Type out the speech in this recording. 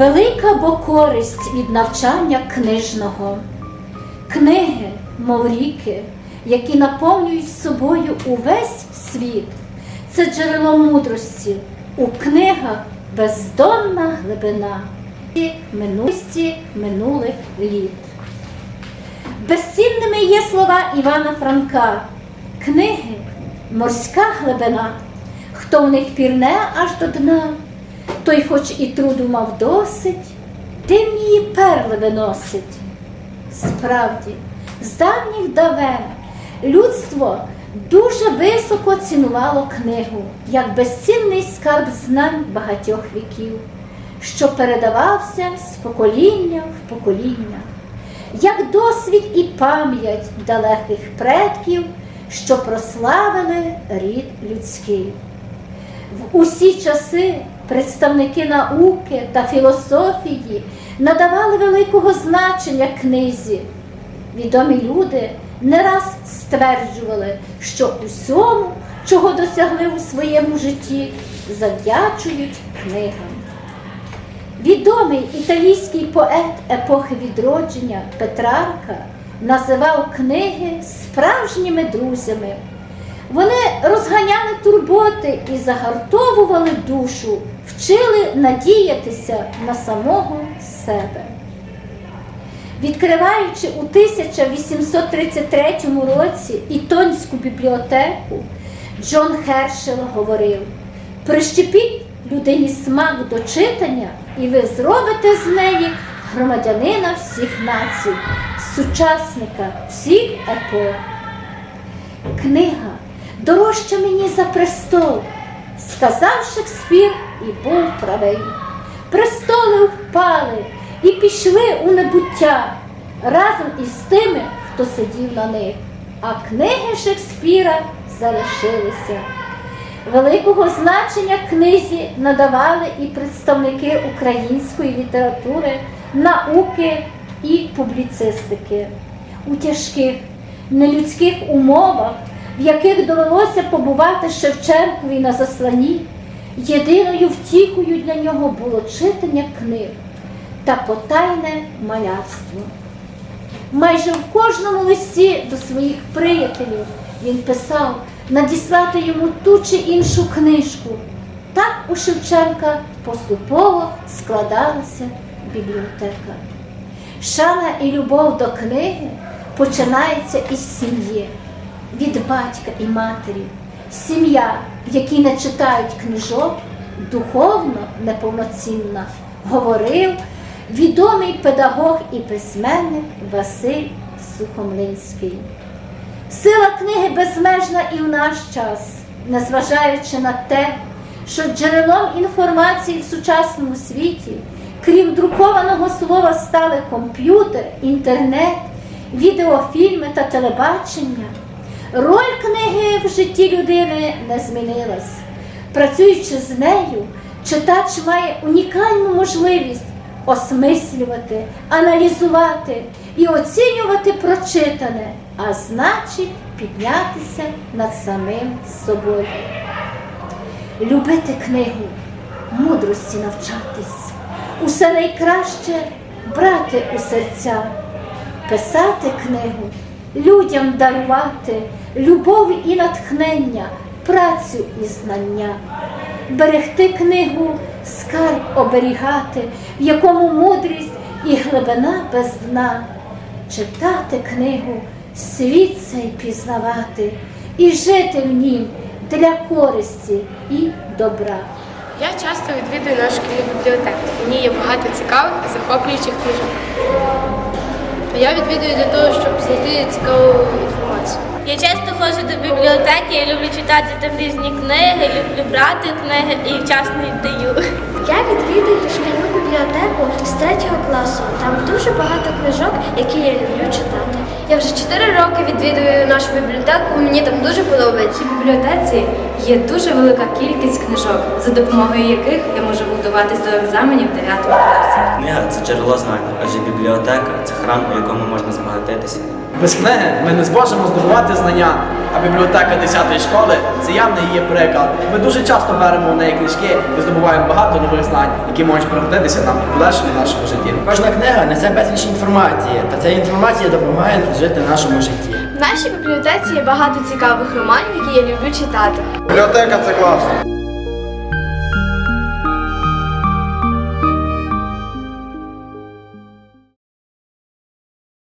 Велика бо користь від навчання книжного. Книги, мов ріки, які наповнюють собою увесь світ. Це джерело мудрості. У книгах бездонна глибина і минулості минулих літ. Безцінними є слова Івана Франка. Книги морська глибина. Хто в них пірне аж до дна, той хоч і труду мав досить, тим її перли виносить. Справді, з давніх давен людство дуже високо цінувало книгу як безцінний скарб знань багатьох віків, що передавався з покоління в покоління, як досвід і пам'ять далеких предків, що прославили рід людський. В усі часи представники науки та філософії надавали великого значення книзі. Відомі люди не раз стверджували, що усьому, чого досягли у своєму житті, завдячують книгам. Відомий італійський поет епохи відродження Петрарка називав книги справжніми друзями. Вони розганяли турботи і загартовували душу, вчили надіятися на самого себе. Відкриваючи у 1833 році Ітонську бібліотеку, Джон Хершел говорив: прищепіть людині смак до читання, і ви зробите з неї громадянина всіх націй, сучасника всіх епох. Книга дорожча мені за престол, сказав Шекспір і був правий. Престоли впали і пішли у небуття разом із тими, хто сидів на них, а книги Шекспіра залишилися. Великого значення книзі надавали і представники української літератури, науки і публіцистики. У тяжких нелюдських умовах, в яких довелося побувати Шевченкові на засланні, єдиною втіхою для нього було читання книг та потайне малярство. Майже в кожному листі до своїх приятелів він писав надіслати йому ту чи іншу книжку. Так у Шевченка поступово складалася бібліотека. Шана і любов до книги починається із сім'ї, від батька і матері. Сім'я, в якій не читають книжок, духовно неповноцінна, говорив відомий педагог і письменник Василь Сухомлинський. Сила книги безмежна і в наш час, незважаючи на те, що джерелом інформації в сучасному світі, крім друкованого слова, стали комп'ютер, інтернет, відеофільми та телебачення. Роль в житті людини не змінилась. Працюючи з нею, читач має унікальну можливість осмислювати, аналізувати і оцінювати прочитане, а значить піднятися над самим собою. Любити книгу, мудрості навчатись, усе найкраще брати у серця, писати книгу, людям дарувати любов і натхнення, працю і знання, берегти книгу, скарб оберігати, в якому мудрість і глибина без дна, читати книгу, світ цей пізнавати і жити в нім для користі і добра. Я часто відвідую нашу шкільну бібліотеку. Ній є багато цікавих і захоплюючих книжок. Я відвідую для того, щоб знайти цікаву інформацію. Я часто ходжу до бібліотеки, я люблю читати там різні книги, люблю брати книги і вчасно віддаю. Я відвідую шкільну бібліотеку з третього класу. Там дуже багато книжок, які я люблю читати. Я вже 4 роки відвідую нашу бібліотеку, мені там дуже подобається. В бібліотеці є дуже велика кількість книжок, за допомогою яких я можу готуватись до екзаменів 9 класі. Книга це джерело знань, адже бібліотека це храм, у якому можна збагатитися. Без книги ми не зможемо здобувати знання, а бібліотека 10-ї школи це явний її приклад. Ми дуже часто беремо в неї книжки і здобуваємо багато нових знань, які можуть пригодитися нам в подальшому нашому житті. Кожна книга несе безліч інформації, та ця інформація допомагає жити в нашому житті. В нашій бібліотеці є багато цікавих романів, які я люблю читати. Бібліотека це класно.